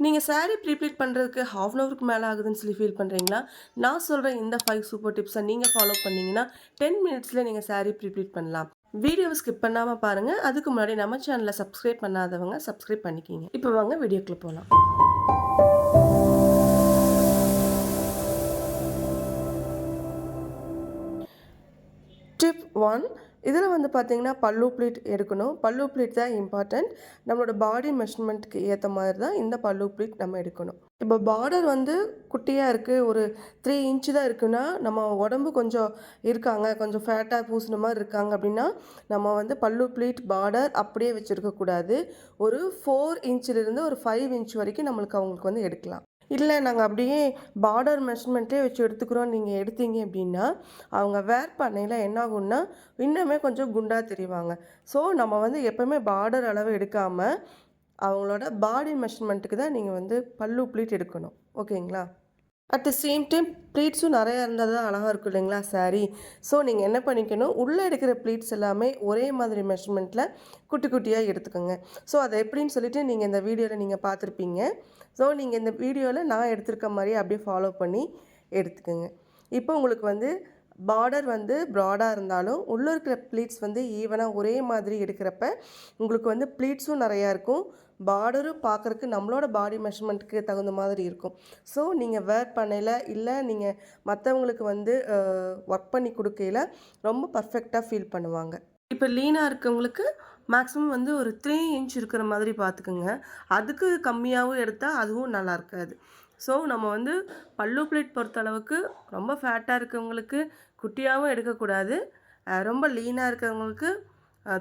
நீங்கள் சாரீ ப்ரீப்ளீட் பண்ணுறதுக்கு half an ஹவருக்கு மேலே ஆகுதுன்னு சொல்லி ஃபீல் பண்ணுறீங்களா நான் சொல்கிற இந்த ஃபைவ் சூப்பர் டிப்ஸை நீங்கள் ஃபாலோ பண்ணீங்கன்னா டென் மினிட்ஸில் நீங்கள் சாரீ ப்ரீப்ளீட் பண்ணலாம். வீடியோவை ஸ்கிப் பண்ணாமல் பாருங்கள் அதுக்கு முன்னாடி நம்ம சேனலை சப்ஸ்கிரைப் பண்ணாதவங்க சப்ஸ்கிரைப் பண்ணிக்கிங்க. இப்போ வாங்க வீடியோக்குள்ளே போகலாம் டிப் ஒன் இதில் வந்து பார்த்திங்கன்னா பல்லு ப்ளீட் எடுக்கணும். பல்லு ப்ளீட் தான் இம்பார்ட்டண்ட் நம்மளோட பாடி மெஷர்மெண்ட்டுக்கு ஏற்ற மாதிரி தான் இந்த பல்லு ப்ளீட் நம்ம எடுக்கணும். இப்போ பார்டர் வந்து குட்டியாக இருக்குது ஒரு த்ரீ இன்ச்சு தான் இருக்குன்னா நம்ம உடம்பு கொஞ்சம் இருக்காங்க. கொஞ்சம் ஃபேட்டாக பூசின மாதிரி இருக்காங்க அப்படின்னா நம்ம வந்து பல்லு ப்ளீட் பார்டர் அப்படியே வச்சுருக்கக்கூடாது ஒரு ஃபோர் இன்ச்சிலிருந்து ஒரு ஃபைவ் இன்ச் வரைக்கும் நம்மளுக்கு அவங்களுக்கு வந்து எடுக்கலாம். இல்லை நாங்கள் அப்படியே பார்டர் மெஷர்மெண்ட்டே வச்சு எடுத்துக்கிறோம். நீங்கள் எடுத்தீங்க அப்படின்னா அவங்க வேர் பண்ணையில் என்ன ஆகும்னா இன்னுமே கொஞ்சம் குண்டாக தெரிவாங்க. ஸோ நம்ம வந்து எப்போவுமே பார்டர் அளவு எடுக்காமல் அவங்களோட பாடி மெஷர்மெண்ட்டுக்கு தான் நீங்கள் வந்து பல்லு ப்ளீட் எடுக்கணும். ஓகேங்களா அட் த சேம் டைம் ப்ளீட்ஸும் நிறையா இருந்தால் தான் அழகாக இருக்கும் இல்லைங்களா சாரீ ஸோ நீங்கள் என்ன பண்ணிக்கணும்? உள்ளே எடுக்கிற ப்ளீட்ஸ் எல்லாமே ஒரே மாதிரி மெஷர்மெண்ட்டில் குட்டி குட்டியாக எடுத்துக்கோங்க. ஸோ அதை எப்படின்னு சொல்லிட்டு நீங்கள் இந்த வீடியோவில் நீங்கள் பார்த்துருப்பீங்க. ஸோ நீங்கள் இந்த வீடியோவில் நான் எடுத்திருக்க மாதிரி அப்படியே ஃபாலோ பண்ணி எடுத்துக்கோங்க. இப்போ உங்களுக்கு வந்து பார்டர் வந்து ப்ராடாக இருந்தாலும் உள்ளே இருக்கிற ப்ளீட்ஸ் வந்து ஈவனாக ஒரே மாதிரி எடுக்கிறப்ப உங்களுக்கு வந்து ப்ளீட்ஸும் நிறையா இருக்கும். பார்டரும் பார்க்குறக்கு நம்மளோட பாடி மெஷர்மெண்ட்டுக்கு தகுந்த மாதிரி இருக்கும். ஸோ நீங்கள் வேர் பண்ணையில் இல்லை நீங்கள் மற்றவங்களுக்கு வந்து ஒர்க் பண்ணி கொடுக்கையில் ரொம்ப பர்ஃபெக்டாக ஃபீல் பண்ணுவாங்க. இப்போ லீனாக இருக்கவங்களுக்கு மேக்ஸிமம் வந்து ஒரு த்ரீ இன்ச் இருக்கிற மாதிரி பார்த்துக்குங்க. அதுக்கு கம்மியாகவும் எடுத்தால் அதுவும் நல்லா இருக்காது. ஸோ நம்ம வந்து பல்லு பிளேட் பொறுத்தளவுக்கு ரொம்ப ஃபேட்டாக இருக்கவங்களுக்கு குட்டியாகவும் எடுக்கக்கூடாது. ரொம்ப லீனாக இருக்கிறவங்களுக்கு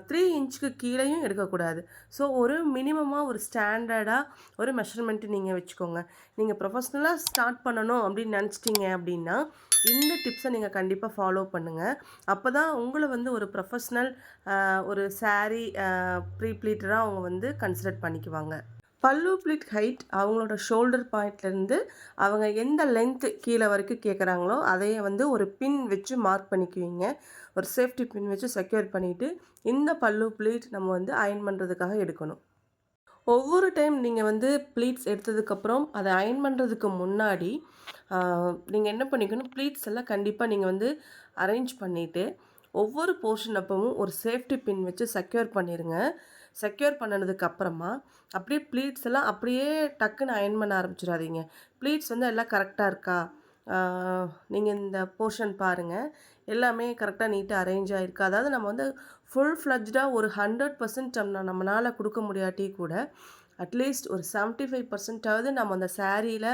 த்ரீ இன்ச்சுக்கு கீழேயும் எடுக்கக்கூடாது. ஸோ ஒரு மினிமமாக ஒரு ஸ்டாண்டர்டாக ஒரு மெஷர்மெண்ட்டு நீங்கள் வச்சுக்கோங்க. நீங்கள் ப்ரொஃபஷ்னலாக ஸ்டார்ட் பண்ணணும் அப்படின்னு நினச்சிட்டிங்க அப்படின்னா இந்த டிப்ஸை நீங்கள் கண்டிப்பாக ஃபாலோ பண்ணுங்கள் அப்போ தான் உங்களை வந்து ஒரு ப்ரொஃபஷ்னல் ஒரு saree ப்ரீப்ளீட்டராக அவங்க வந்து கன்சிடர் பண்ணிக்குவாங்க. பல்லு ப்ளீட் ஹைட் அவங்களோட ஷோல்டர் பாயிண்ட்லேருந்து அவங்க எந்த லென்த்து கீழே வரைக்கும் கேட்குறாங்களோ அதையே வந்து ஒரு பின் வச்சு மார்க் பண்ணிக்குவீங்க. ஒரு சேஃப்டி பின் வச்சு செக்யூர் பண்ணிவிட்டு இந்த பல்லு ப்ளீட் நம்ம வந்து அயன் பண்ணுறதுக்காக எடுக்கணும். ஒவ்வொரு டைம் நீங்கள் வந்து ப்ளீட்ஸ் எடுத்ததுக்கப்புறம் அதை அயன் பண்ணுறதுக்கு முன்னாடி நீங்கள் என்ன பண்ணிக்கணும்? ப்ளீட்ஸ் எல்லாம் கண்டிப்பாக நீங்கள் வந்து அரேஞ்ச் பண்ணிவிட்டு ஒவ்வொரு போர்ஷன் அப்பவும் ஒரு சேஃப்டி பின் வச்சு செக்யூர் பண்ணிடுங்க செக்யூர் பண்ணினதுக்கு அப்புறமா அப்படியே ப்ளீட்ஸ் எல்லாம் அப்படியே டக்குன்னு அயன் பண்ண ஆரம்பிச்சிடாதீங்க. ப்ளீட்ஸ் வந்து எல்லாம் கரெக்டாக இருக்கா? நீங்கள் இந்த போர்ஷன் பாருங்கள் எல்லாமே கரெக்டாக நீட்டாக அரேஞ்ச் ஆகிருக்கு அதாவது நம்ம வந்து ஃபுல் ஃப்ளஜ்டாக ஒரு ஹண்ட்ரட் பர்சன்ட் நம்மளால் கொடுக்க முடியாட்டி கூட அட்லீஸ்ட் ஒரு செவன்ட்டி ஃபைவ் பர்சன்டாவது நம்ம அந்த சாரியில்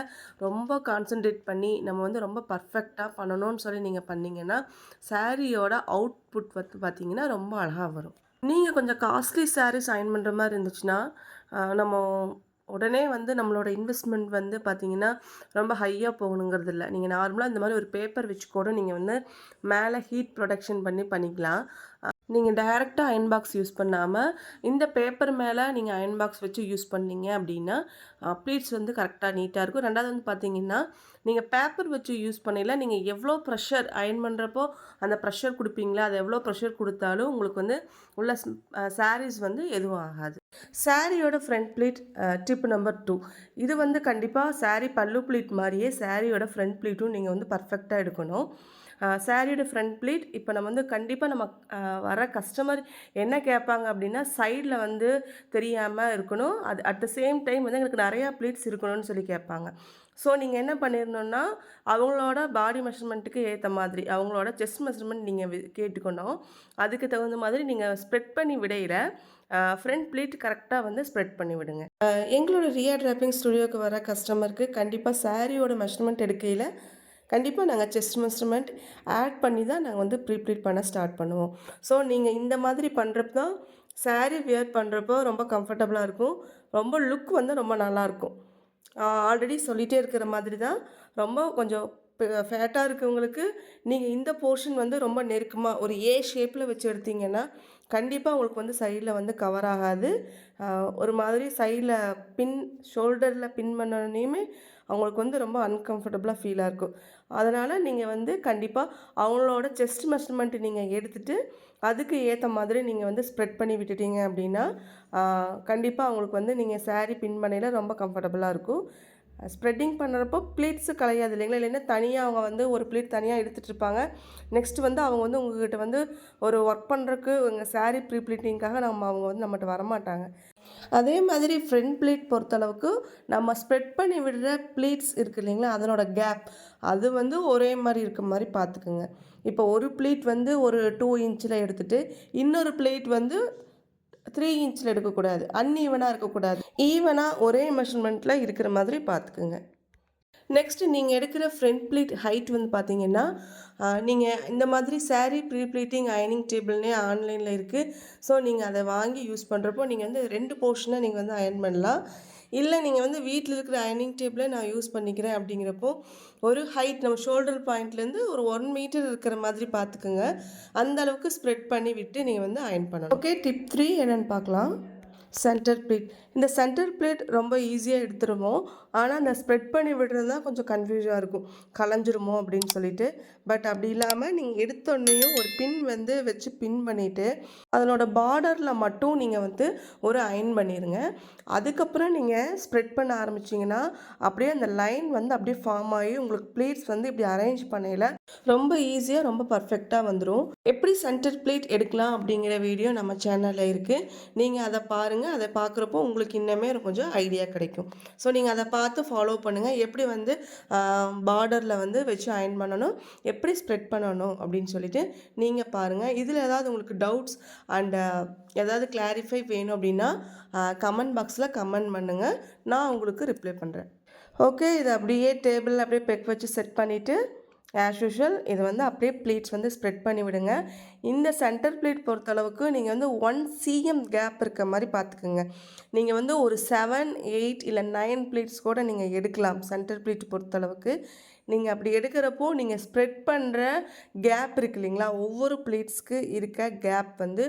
ரொம்ப கான்சென்ட்ரேட் பண்ணி நம்ம வந்து ரொம்ப பர்ஃபெக்டாக பண்ணணும்னு சொல்லி நீங்கள் பண்ணிங்கன்னா சாரியோட அவுட்புட் வந்து பார்த்திங்கன்னா ரொம்ப அழகாக வரும். நீங்கள் கொஞ்சம் காஸ்ட்லி சாரீஸ் அயன் பண்ணுற மாதிரி இருந்துச்சுன்னா நம்ம உடனே வந்து நம்மளோட இன்வெஸ்ட்மெண்ட் வந்து பார்த்தீங்கன்னா ரொம்ப ஹையாக போகணுங்கிறது இல்லை நீங்கள் நார்மலாக இந்த மாதிரி ஒரு பேப்பர் வச்சு கூட நீங்கள் வந்து மேலே ஹீட் ப்ரொடக்ஷன் பண்ணி பண்ணிக்கலாம். நீங்கள் டைரெக்டாக அயன் பாக்ஸ் யூஸ் பண்ணாமல் இந்த பேப்பர் மேலே நீங்கள் அயன் பாக்ஸ் வச்சு யூஸ் பண்ணீங்க அப்படின்னா ப்ளீட்ஸ் வந்து கரெக்டாக நீட்டாக இருக்கும். ரெண்டாவது வந்து பார்த்தீங்கன்னா நீங்கள் பேப்பர் வச்சு யூஸ் பண்ணல நீங்கள் எவ்வளோ ப்ரெஷர் அயன் பண்ணுறப்போ அந்த ப்ரெஷர் கொடுப்பீங்களா? அது எவ்வளோ ப்ரெஷர் கொடுத்தாலும் உங்களுக்கு வந்து உள்ள சாரீஸ் வந்து எதுவும் ஆகாது. சாரியோட front pleat tip number two இது வந்து கண்டிப்பாக சாரீ பல்லு ப்ளீட் மாதிரியே சாரியோட ஃப்ரண்ட் ப்ளீட்டும் நீங்கள் வந்து பர்ஃபெக்டாக எடுக்கணும். சாரியோட ஃப்ரண்ட் ப்ளீட் இப்போ நம்ம வந்து கண்டிப்பாக நம்ம வர கஸ்டமர் என்ன கேட்பாங்க அப்படின்னா சைடில் வந்து தெரியாமல் இருக்கணும். அது அட் த சேம் டைம் வந்து எங்களுக்கு நிறையா ப்ளீட்ஸ் இருக்கணும்னு சொல்லி கேட்பாங்க. ஸோ நீங்கள் என்ன பண்ணிடணுன்னா அவங்களோட பாடி மெஷர்மெண்ட்டுக்கு ஏற்ற மாதிரி அவங்களோட செஸ்ட் மெஷர்மெண்ட் நீங்கள் கேட்டுக்கணும். அதுக்கு தகுந்த மாதிரி நீங்கள் ஸ்ப்ரெட் பண்ணி விடையில ஃப்ரண்ட் ப்ளீட் கரெக்டாக வந்து ஸ்ப்ரெட் பண்ணி விடுங்க. எங்களோட ரியா ட்ராப்பிங் ஸ்டுடியோக்கு வர கஸ்டமருக்கு கண்டிப்பாக சாரியோட மெஷர்மெண்ட் எடுக்கையில் கண்டிப்பாக நாங்கள் செஸ்ட் இன்ஸ்ட்ருமெண்ட் ஆட் பண்ணி தான் நாங்கள் வந்து ப்ரீப்ளீட் பண்ண ஸ்டார்ட் பண்ணுவோம். ஸோ நீங்கள் இந்த மாதிரி பண்ணுறப்ப தான் சாரீ வியர் பண்ணுறப்போ ரொம்ப கம்ஃபர்டபுளாக இருக்கும். ரொம்ப லுக் வந்து ரொம்ப நல்லாயிருக்கும் ஆல்ரெடி சொல்லிகிட்டே இருக்கிற மாதிரி தான் ரொம்ப கொஞ்சம் ஃபேட்டாக இருக்கவங்களுக்கு நீங்கள் இந்த போர்ஷன் வந்து ரொம்ப நெருக்கமாக ஒரு ஏ ஷேப்பில் வச்சு எடுத்தீங்கன்னா கண்டிப்பாக உங்களுக்கு வந்து சைடில் வந்து கவர் ஆகாது. ஒரு மாதிரி சைடில் பின் ஷோல்டரில் பின் பண்ணோடனையுமே அவங்களுக்கு வந்து ரொம்ப அன்கம்ஃபர்டபுளாக ஃபீலாக இருக்கும். அதனால் நீங்கள் வந்து கண்டிப்பாக அவங்களோட செஸ்ட் மெஷர்மெண்ட் நீங்கள் எடுத்துகிட்டு அதுக்கு ஏற்ற மாதிரி நீங்கள் வந்து ஸ்ப்ரெட் பண்ணி விட்டுட்டீங்க அப்படின்னா கண்டிப்பாக அவங்களுக்கு வந்து நீங்கள் சாரீ பின் பண்ணையில் ரொம்ப கம்ஃபர்டபுளாக இருக்கும். ஸ்ப்ரெட்டிங் பண்ணுறப்போ ப்ளீட்ஸு கலையாது இல்லைங்களா? இல்லைன்னா தனியாக அவங்க வந்து ஒரு ப்ளீட் தனியாக எடுத்துகிட்டு இருப்பாங்க. நெக்ஸ்ட் வந்து அவங்க வந்து உங்ககிட்ட வந்து ஒரு ஒர்க் பண்ணுறக்கு உங்கள் சாரீ ப்ரீ ப்ளீட்டிங்காக நம்ம அவங்க வந்து நம்மகிட்ட வரமாட்டாங்க. அதே மாதிரி ஃப்ரண்ட் ப்ளீட் பொறுத்தளவுக்கு நம்ம ஸ்ப்ரெட் பண்ணி விடுற ப்ளீட்ஸ் இருக்கு இல்லைங்களா அதனோட கேப் அது வந்து ஒரே மாதிரி இருக்க மாதிரி பார்த்துக்குங்க. இப்போ ஒரு ப்ளீட் வந்து ஒரு டூ இன்ச்சில் எடுத்துகிட்டு இன்னொரு ப்ளீட் வந்து த்ரீ இன்ச்சில் எடுக்கக்கூடாது. அன்ஈவனாக இருக்கக்கூடாது. ஈவனாக ஒரே மெஷர்மெண்ட்டில் இருக்கிற மாதிரி பார்த்துக்குங்க. நெக்ஸ்ட்டு நீங்கள் எடுக்கிற ஃப்ரண்ட் ப்ளீட் ஹைட் வந்து பார்த்தீங்கன்னா நீங்கள் இந்த மாதிரி சேரீ ப்ரீ ப்ளீட்டிங் அயனிங் டேபிள்னே ஆன்லைனில் இருக்குது ஸோ நீங்கள் அதை வாங்கி யூஸ் பண்ணுறப்போ நீங்கள் வந்து ரெண்டு போர்ஷனாக நீங்கள் வந்து அயன் பண்ணலாம். இல்லை நீங்கள் வந்து வீட்டில் இருக்கிற அயனிங் டேபிளை நான் யூஸ் பண்ணிக்கிறேன் அப்படிங்கிறப்போ ஒரு ஹைட் நம்ம ஷோல்டர் பாயிண்ட்லேருந்து ஒரு ஒன் மீட்டர் இருக்கிற மாதிரி பார்த்துக்குங்க அந்த அளவுக்கு ஸ்ப்ரெட் பண்ணி விட்டு நீங்கள் வந்து அயன் பண்ணணும். ஓகே டிப் த்ரீ என்னென்னு பார்க்கலாம் சென்டர் பிளேட் இந்த சென்டர் பிளேட் ரொம்ப ஈஸியாக எடுத்துருவோம். ஆனால் அந்த ஸ்ப்ரெட் பண்ணி விடுறது தான் கொஞ்சம் கன்ஃபியூஸாக இருக்கும். கலைஞ்சிருமோ அப்படின்னு சொல்லிட்டு. பட் அப்படி இல்லாமல் நீங்கள் எடுத்தோடனேயும் ஒரு பின் வந்து வச்சு பின் பண்ணிவிட்டு அதனோட பார்டரில் மட்டும் நீங்கள் வந்து ஒரு அயன் பண்ணிடுங்க அதுக்கப்புறம் நீங்கள் ஸ்ப்ரெட் பண்ண ஆரம்பிச்சிங்கன்னா அப்படியே அந்த லைன் வந்து அப்படியே ஃபார்ம் ஆகி உங்களுக்கு பிளேட்ஸ் வந்து இப்படி அரேஞ்ச் பண்ணையில் ரொம்ப ஈஸியாக ரொம்ப பர்ஃபெக்டாக வந்துடும் எப்படி சென்டர் பிளேட் எடுக்கலாம் அப்படிங்கிற வீடியோ நம்ம சேனலில் இருக்குது நீங்கள் அதை பாருங்கள் அதை பார்க்குறப்போ உங்களுக்கு இன்னமே கொஞ்சம் ஐடியா கிடைக்கும். ஸோ நீங்கள் அதை பார்த்து ஃபாலோ பண்ணுங்கள் எப்படி வந்து பார்டரில் வந்து வச்சு அயன் பண்ணணும் எப்படி ஸ்ப்ரெட் பண்ணணும் அப்படின்னு சொல்லிட்டு நீங்கள் பாருங்கள் இதில் ஏதாவது உங்களுக்கு டவுட்ஸ் அண்ட் ஏதாவது கிளாரிஃபை வேணும் அப்படின்னா கமெண்ட் பாக்ஸில் கமெண்ட் பண்ணுங்கள் நான் உங்களுக்கு ரிப்ளை பண்ணுறேன் ஓகே இது அப்படியே டேபிளில் அப்படியே பெக் வச்சு செட் பண்ணிவிட்டு ஆஸ் யூஷுவல் இது வந்து அப்படியே ப்ளீட்ஸ் வந்து ஸ்ப்ரெட் பண்ணி விடுங்க. இந்த சென்டர் ப்ளீட் பொறுத்தளவுக்கு நீங்கள் வந்து ஒன் சிஎம் கேப் இருக்க மாதிரி பார்த்துக்குங்க. நீங்கள் வந்து ஒரு செவன் எயிட் இல்லை நைன் ப்ளீட்ஸ் கூட நீங்கள் எடுக்கலாம் சென்டர் ப்ளீட் பொறுத்தளவுக்கு. நீங்கள் அப்படி எடுக்கிறப்போ நீங்கள் ஸ்ப்ரெட் பண்ணுற கேப் இருக்கு இல்லைங்களா? ஒவ்வொரு ப்ளீட்ஸ்க்கு இருக்க கேப் வந்து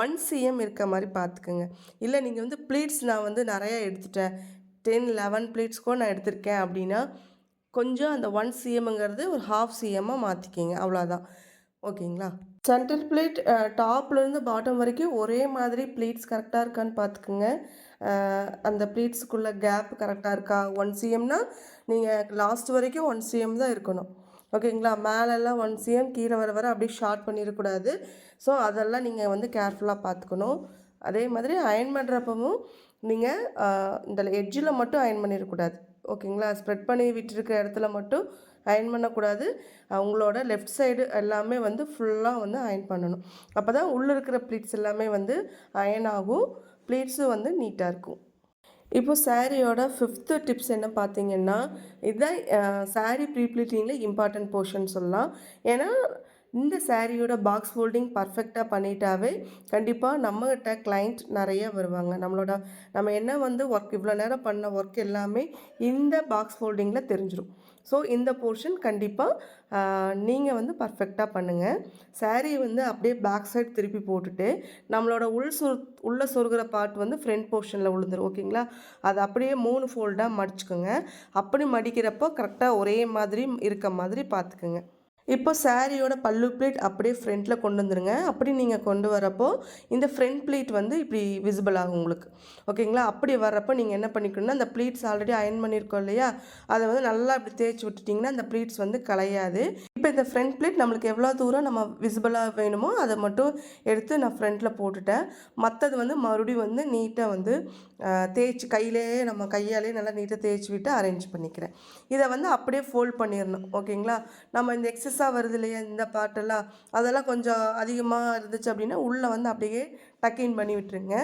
ஒன் சிஎம் இருக்க மாதிரி பார்த்துக்குங்க. இல்லை நீங்கள் வந்து ப்ளீட்ஸ் நான் வந்து நிறையா எடுத்துட்டேன். டென் லெவன் ப்ளீட்ஸ் கூட நான் எடுத்திருக்கேன் அப்படின்னா கொஞ்சம் அந்த ஒன் சிஎம்ங்கிறது ஒரு ஹாஃப் சிஎம்மாக மாற்றிக்கிங்க அவ்வளோதான் ஓகேங்களா? சென்டர் பிளேட் டாப்லேருந்து பாட்டம் வரைக்கும் ஒரே மாதிரி ப்ளீட்ஸ் கரெக்டாக இருக்கான்னு பார்த்துக்குங்க அந்த ப்ளீட்ஸுக்குள்ள கேப் கரெக்டாக இருக்கா? ஒன் சிஎம்னா நீங்கள் லாஸ்ட் வரைக்கும் ஒன் சிஎம் தான் இருக்கணும். ஓகேங்களா? மேலெல்லாம் ஒன் சிஎம் கீழே வர வர அப்படியே ஷார்ட் பண்ணிடக்கூடாது. ஸோ அதெல்லாம் நீங்கள் வந்து கேர்ஃபுல்லாக பார்த்துக்கணும் அதே மாதிரி அயன் பண்ணுறப்பவும் நீங்கள் இந்த எட்ஜில் மட்டும் அயன் பண்ணிடக்கூடாது ஓகேங்களா? ஸ்ப்ரெட் பண்ணி விட்டுருக்கிற இடத்துல மட்டும் அயன் பண்ணக்கூடாது. அவங்களோட லெஃப்ட் சைடு எல்லாமே வந்து ஃபுல்லாக வந்து அயன் பண்ணணும். அப்போ தான் உள்ளே இருக்கிற ப்ளீட்ஸ் எல்லாமே வந்து அயன் ஆகும். ப்ளீட்ஸும் வந்து நீட்டாக இருக்கும். இப்போ சாரியோட ஃபிஃப்த்து டிப்ஸ் என்ன பார்த்தீங்கன்னா இதுதான் சாரீ ப்ரீப்ளீட்டிங்கில் இம்பார்ட்டன்ட் போர்ஷன் சொல்லலாம். ஏன்னா இந்த சாரியோட பாக்ஸ் ஃபோல்டிங் பர்ஃபெக்டாக பண்ணிட்டாவே கண்டிப்பாக நம்மகிட்ட கிளைண்ட் நிறைய வருவாங்க. நம்மளோட நம்ம என்ன வந்து ஒர்க் இவ்வளோ நேரம் பண்ண ஒர்க் எல்லாமே இந்த பாக்ஸ் ஃபோல்டிங்கில் தெரிஞ்சிடும் ஸோ இந்த போர்ஷன் கண்டிப்பாக நீங்கள் வந்து பர்ஃபெக்டாக பண்ணுங்கள் saree வந்து அப்படியே பேக் சைட் திருப்பி போட்டுட்டு நம்மளோட உள் சொர் உள்ளே சொருகிற பார்ட் வந்து ஃப்ரண்ட் போர்ஷனில் விழுந்துரும் ஓகேங்களா அது அப்படியே மூணு ஃபோல்டாக மடிச்சுக்கோங்க. அப்படி மடிக்கிறப்போ கரெக்டாக ஒரே மாதிரி இருக்க மாதிரி பார்த்துக்குங்க. இப்போ சாரியோட பல்லு பிளேட் அப்படியே ஃப்ரண்ட்டில் கொண்டு வந்துருங்க. அப்படி நீங்கள் கொண்டு வரப்போ இந்த ஃப்ரண்ட் பிளேட் வந்து இப்படி விசிபிள் ஆகும் உங்களுக்கு. ஓகேங்களா? அப்படி வர்றப்போ நீங்கள் என்ன பண்ணிக்கணும்னா அந்த ப்ளீட்ஸ் ஆல்ரெடி அயன் பண்ணியிருக்கோம் இல்லையா? அதை வந்து நல்லா இப்படி தேய்ச்சி விட்டுட்டிங்கன்னா அந்த ப்ளீட்ஸ் வந்து கலையாது இப்போ இந்த ஃப்ரண்ட் பிளேட் நம்மளுக்கு எவ்வளோ தூரம் நம்ம விசிபிளாக வேணுமோ அதை மட்டும் எடுத்து நான் ஃப்ரண்ட்டில் போட்டுட்டேன். மற்றது வந்து மறுபடியும் வந்து நீட்டாக வந்து தேய்ச்சி கையிலே நம்ம கையாலே நல்லா நீட்டாக தேய்ச்சி விட்டு அரேஞ்ச் பண்ணிக்கிறேன். இதை வந்து அப்படியே ஃபோல்ட் பண்ணிடணும். ஓகேங்களா? நம்ம இந்த பெருசாக வருது இல்லையா இந்த பாட்டெல்லாம்? அதெல்லாம் கொஞ்சம் அதிகமாக இருந்துச்சு அப்படின்னா உள்ளே வந்து அப்படியே டக்கின் பண்ணி விட்டுருங்க.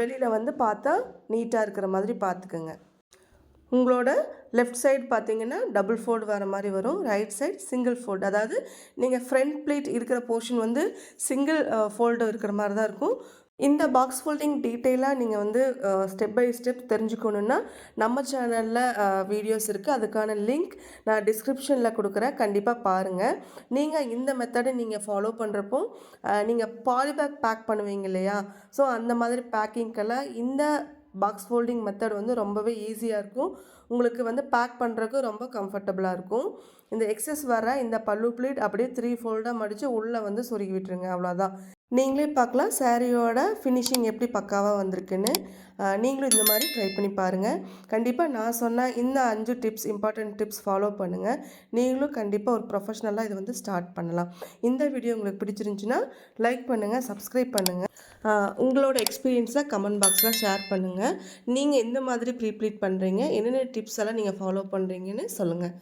வெளியில் வந்து பார்த்தா நீட்டாக இருக்கிற மாதிரி பார்த்துக்குங்க. உங்களோட லெஃப்ட் சைடு பார்த்தீங்கன்னா டபுள் ஃபோல்டு வர மாதிரி வரும். ரைட் சைடு சிங்கிள் ஃபோல்டு அதாவது நீங்கள் ஃப்ரண்ட் பிளேட் இருக்கிற போர்ஷன் வந்து சிங்கிள் ஃபோல்டு இருக்கிற மாதிரி தான் இருக்கும். இந்த பாக்ஸ் ஃபோல்டிங் டீட்டெயிலாக நீங்கள் வந்து ஸ்டெப் பை ஸ்டெப் தெரிஞ்சுக்கணுன்னா நம்ம சேனலில் வீடியோஸ் இருக்குது அதுக்கான லிங்க் நான் டிஸ்கிரிப்ஷனில் கொடுக்குறேன். கண்டிப்பாக பாருங்கள் நீங்கள் இந்த மெத்தடை நீங்கள் ஃபாலோ பண்ணுறப்போ நீங்கள் பாலிபேக் பேக் பண்ணுவீங்க இல்லையா? ஸோ அந்த மாதிரி பேக்கிங்க்கெல்லாம் இந்த பாக்ஸ் ஃபோல்டிங் மெத்தட் வந்து ரொம்பவே ஈஸியாக இருக்கும். உங்களுக்கு வந்து பேக் பண்ணுறதுக்கு ரொம்ப கம்ஃபர்டபுளாக இருக்கும். இந்த எக்ஸஸ் வர இந்த பல்லு பிளேட் அப்படியே த்ரீ ஃபோல்டாக மடித்து உள்ளே வந்து சொருகி விட்டுருங்க. அவ்வளோதான் நீங்களே பார்க்கலாம். சாரியோட ஃபினிஷிங் எப்படி பக்காவாக வந்திருக்குன்னு. நீங்களும் இந்த மாதிரி ட்ரை பண்ணி பாருங்கள் கண்டிப்பாக நான் சொன்ன இந்த அஞ்சு டிப்ஸ் இம்பார்ட்டண்ட் டிப்ஸ் ஃபாலோ பண்ணுங்கள் நீங்களும் கண்டிப்பாக ஒரு ப்ரொஃபஷ்னலாக இதை வந்து ஸ்டார்ட் பண்ணலாம். இந்த வீடியோ உங்களுக்கு பிடிச்சிருந்துச்சுன்னா லைக் பண்ணுங்கள் சப்ஸ்கிரைப் பண்ணுங்கள் உங்களோட எக்ஸ்பீரியன்ஸை கமெண்ட் பாக்ஸில் ஷேர் பண்ணுங்கள் நீங்கள் எந்த மாதிரி ப்ரீப்ளீட் பண்ணுறீங்க என்னென்ன டிப்ஸ் எல்லாம் நீங்கள் ஃபாலோ பண்ணுறீங்கன்னு சொல்லுங்கள்